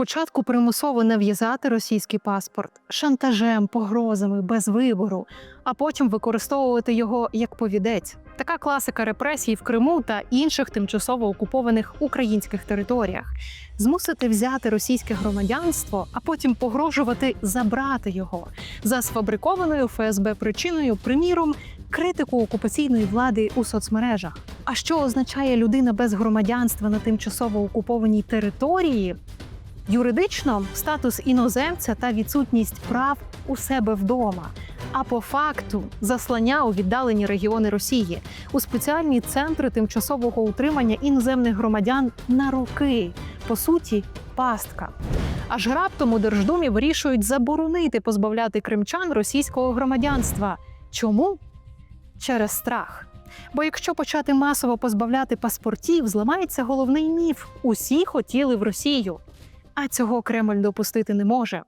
Спочатку примусово нав'язати російський паспорт шантажем, погрозами, без вибору, а потім використовувати його як повідець. Така класика репресій в Криму та інших тимчасово окупованих українських територіях. Змусити взяти російське громадянство, а потім погрожувати забрати його за сфабрикованою ФСБ причиною, приміром, критику окупаційної влади у соцмережах. А що означає людина без громадянства на тимчасово окупованій території? Юридично статус іноземця та відсутність прав у себе вдома. А по факту заслання у віддалені регіони Росії у спеціальні центри тимчасового утримання іноземних громадян на роки. По суті, пастка. Аж раптом у Держдумі вирішують заборонити позбавляти кримчан російського громадянства. Чому? Через страх. Бо якщо почати масово позбавляти паспортів, зламається головний міф: усі хотіли в Росію. А цього Кремль допустити не може.